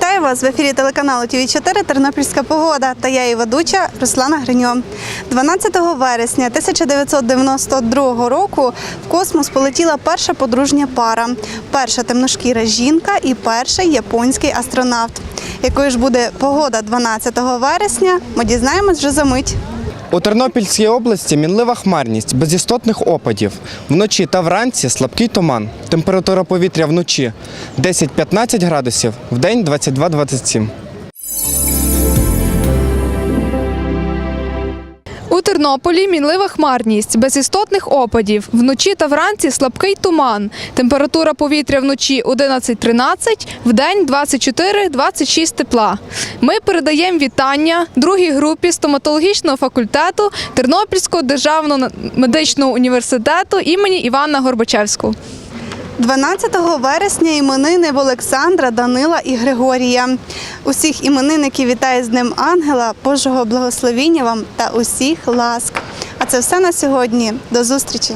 вас в ефірі телеканалу ТВ 4 Тернопільська погода та я її ведуча Руслана Гриньо. 12 вересня 1992 року в космос полетіла перша подружня пара, перша темношкіра жінка і перший японський астронавт. Якою ж буде погода 12 вересня, ми дізнаємось вже за мить. У Тернопільській області мінлива хмарність, без істотних опадів. Вночі та вранці слабкий туман. Температура повітря вночі 10-15 градусів, вдень 22-27. У Тернополі мінлива хмарність, без істотних опадів. Вночі та вранці слабкий туман. Температура повітря вночі 11-13, вдень 24-26 тепла. Ми передаємо вітання другій групі стоматологічного факультету Тернопільського державного медичного університету імені Івана Горбачевського. 12 вересня іменини в Олександра, Данила і Григорія. Усіх іменинників вітає з Днем Ангела, Божого благословіння вам та усіх ласк. А це все на сьогодні. До зустрічі!